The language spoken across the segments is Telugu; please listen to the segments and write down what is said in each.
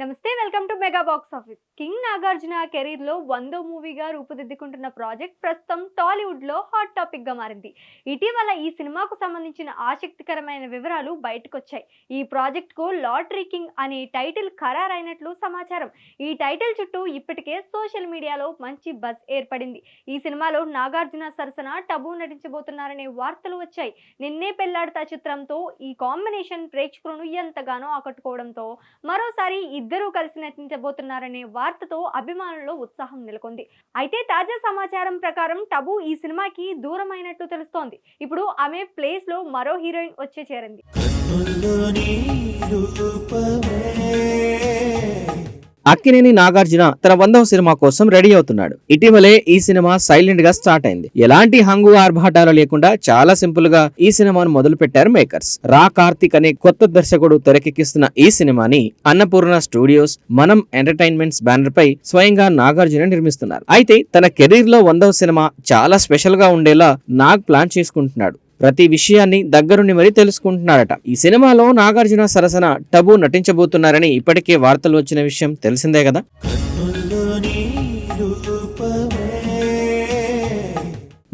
నమస్తే welcome to mega box office. King Nagarjuna కెరీర్లో వందో మూవీగా రూపుదిద్దుకుంటున్న ప్రాజెక్ట్ ప్రస్తుతం టాలీవుడ్లో హాట్ టాపిక్గా మారింది. ఇటీవల ఈ సినిమాకు సంబంధించిన ఆసక్తికరమైన వివరాలు బయటకొచ్చాయి. ఈ ప్రాజెక్ట్కు లాటరీ కింగ్ అనే టైటిల్ ఖరారైనట్లు సమాచారం. ఈ టైటిల్ చుట్టూ ఇప్పటికే సోషల్ మీడియాలో మంచి బజ్ ఏర్పడింది. ఈ సినిమాలో నాగార్జున సరసన టబు నటించబోతున్నారనే వార్తలు వచ్చాయి. నిన్నే పెళ్ళాడతా చిత్రంతో ఈ కాంబినేషన్ ప్రేక్షకులను ఎంతగానో ఆకట్టుకోవడంతో మరోసారి ఇద్దరూ కలిసి నటించబోతున్నారనే వార్తతో అభిమానుల్లో ఉత్సాహం నెలకొంది. అయితే తాజా సమాచారం ప్రకారం టబు ఈ సినిమాకి దూరమైనట్టు తెలుస్తోంది. ఇప్పుడు ఆమె ప్లేస్లో మరో హీరోయిన్ వచ్చే చేరింది. అక్కినేని నాగార్జున తన వందవ సినిమా కోసం రెడీ అవుతున్నాడు. ఇటీవలే ఈ సినిమా సైలెంట్గా స్టార్ట్ అయింది. ఎలాంటి హంగు ఆర్భాటాలు లేకుండా చాలా సింపుల్గా ఈ సినిమాను మొదలు పెట్టారు మేకర్స్. రా కార్తిక్ అనే కొత్త దర్శకుడు తెరకెక్కిస్తున్న ఈ సినిమాని Annapurna studios Manam entertainments banner పై స్వయంగా నాగార్జున నిర్మిస్తున్నారు. అయితే తన కెరీర్లో వందవ సినిమా చాలా స్పెషల్గా ఉండేలా నాగ్ ప్లాన్ చేసుకుంటున్నాడు. ప్రతి విషయాన్ని దగ్గరుండి మరీ తెలుసుకుంటున్నాడట ఈ సినిమాలో నాగార్జున సరసన టబు నటించబోతున్నారని ఇప్పటికే వార్తలు వచ్చిన విషయం తెలిసిందే కదా?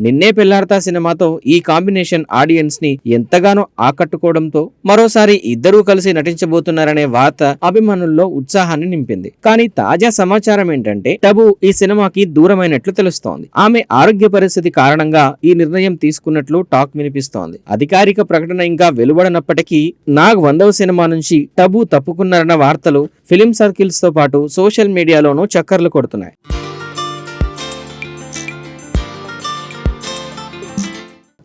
నిన్నే పెళ్ళాడతా సినిమాతో ఈ కాంబినేషన్ ఆడియన్స్ని ఎంతగానో ఆకట్టుకోవడంతో మరోసారి ఇద్దరూ కలిసి నటించబోతున్నారనే వార్త అభిమానుల్లో ఉత్సాహాన్ని నింపింది. కానీ తాజా సమాచారం ఏంటంటే టబు ఈ సినిమాకి దూరమైనట్లు తెలుస్తోంది. ఆమె ఆరోగ్య పరిస్థితి కారణంగా ఈ నిర్ణయం తీసుకున్నట్లు టాక్ వినిపిస్తోంది. అధికారిక ప్రకటన ఇంకా వెలువడనప్పటికీ నాగ్ వందవ సినిమా నుంచి టబు తప్పుకున్నారన్న వార్తలు ఫిలిం సర్కిల్స్తో పాటు సోషల్ మీడియాలోనూ చక్కర్లు కొడుతున్నాయి.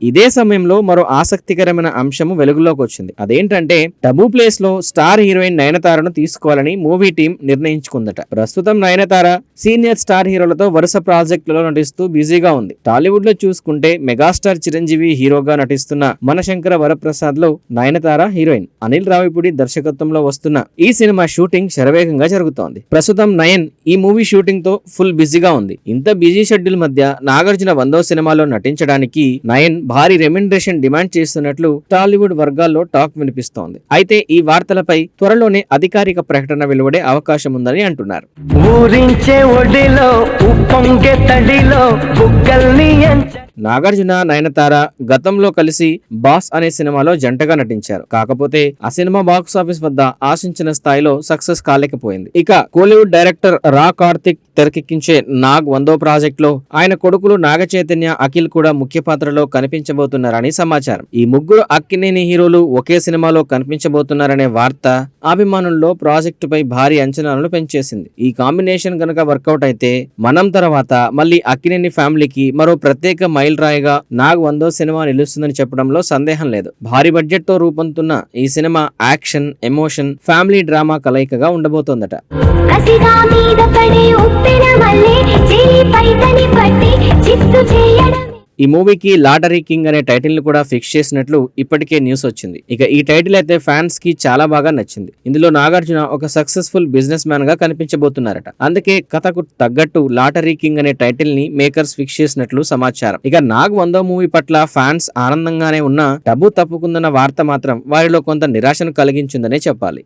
ఇదే సమయంలో మరో ఆసక్తికరమైన అంశము వెలుగులోకి వచ్చింది. అదేంటంటే టబు ప్లేస్లో స్టార్ హీరోయిన్ నయనతారను తీసుకోవాలని మూవీ టీం నిర్ణయించుకుందట. ప్రస్తుతం నయనతార సీనియర్ స్టార్ హీరోలతో వరుస ప్రాజెక్టులలో నటిస్తూ బిజీగా ఉంది. టాలీవుడ్లో చూసుకుంటే మెగాస్టార్ చిరంజీవి హీరోగా నటిస్తున్న మనశంకర వరప్రసాద్లో నయనతార హీరోయిన్. అనిల్ రావిపూడి దర్శకత్వంలో వస్తున్న ఈ సినిమా షూటింగ్ శరవేగంగా జరుగుతోంది. ప్రస్తుతం నయన్ ఈ మూవీ షూటింగ్తో ఫుల్ బిజీగా ఉంది. ఇంత బిజీ షెడ్యూల్ మధ్య నాగార్జున వందో సినిమాలో నటించడానికి నయన్ భారీ రెమ్యునరేషన్ డిమాండ్ చేస్తున్నట్లు టాలీవుడ్ వర్గాల్లో టాక్ వినిపిస్తోంది. అయితే ఈ వార్తలపై త్వరలోనే అధికారిక ప్రకటన వెలువడే అవకాశం ఉందని అంటున్నారు. ఊరించే ఒడిలో ఉప్పొంగే తడిలో బుగ్గల్ని ఎంచ నాగార్జున నయనతార గతంలో కలిసి బాస్ అనే సినిమాలో జంటగా నటించారు. కాకపోతే ఆ సినిమా బాక్స్ ఆఫీస్ వద్ద ఆశించిన స్థాయిలో సక్సెస్ కాలేకపోయింది. ఇక కోలీవుడ్ డైరెక్టర్ రా కార్తిక్ తెరకెక్కించే నాగ్ వందో ప్రాజెక్ట్లో ఆయన కొడుకులు నాగ చైతన్య అఖిల్ కూడా ముఖ్య పాత్రలో కనిపించబోతున్నారని సమాచారం. ఈ ముగ్గురు అక్కినేని హీరోలు ఒకే సినిమాలో కనిపించబోతున్నారనే వార్త అభిమానుల్లో ప్రాజెక్టుపై భారీ అంచనాలను పెంచేసింది. ఈ కాంబినేషన్ గనక వర్కౌట్ అయితే మనం తర్వాత మళ్ళీ అక్కినేని ఫ్యామిలీకి మరో ప్రత్యేక మైల్ రాయగా నాగ్ వందో సినిమా నిలుస్తుందని చెప్పడంలో సందేహం లేదు. భారీ బడ్జెట్తో రూపొందుతున్న ఈ cinema action emotion family drama కలయికగా ఉండబోతోందట. ఈ మూవీకి లాటరీ కింగ్ అనే టైటిల్ని కూడా ఫిక్స్ చేసినట్లు ఇప్పటికే న్యూస్ వచ్చింది. ఇక ఈ టైటిల్ అయితే ఫ్యాన్స్కి చాలా బాగా నచ్చింది. ఇందులో నాగార్జున ఒక సక్సెస్ఫుల్ బిజినెస్ మ్యాన్గా కనిపించబోతున్నారట. అందుకే కథకు తగ్గట్టు లాటరీ కింగ్ అనే టైటిల్ని మేకర్స్ ఫిక్స్ చేసినట్లు సమాచారం. ఇక నాగ్ వందో మూవీ పట్ల ఫ్యాన్స్ ఆనందంగానే ఉన్నా డబ్బు తప్పుకుందన్న వార్త మాత్రం వారిలో కొంత నిరాశను కలిగించిందనే చెప్పాలి.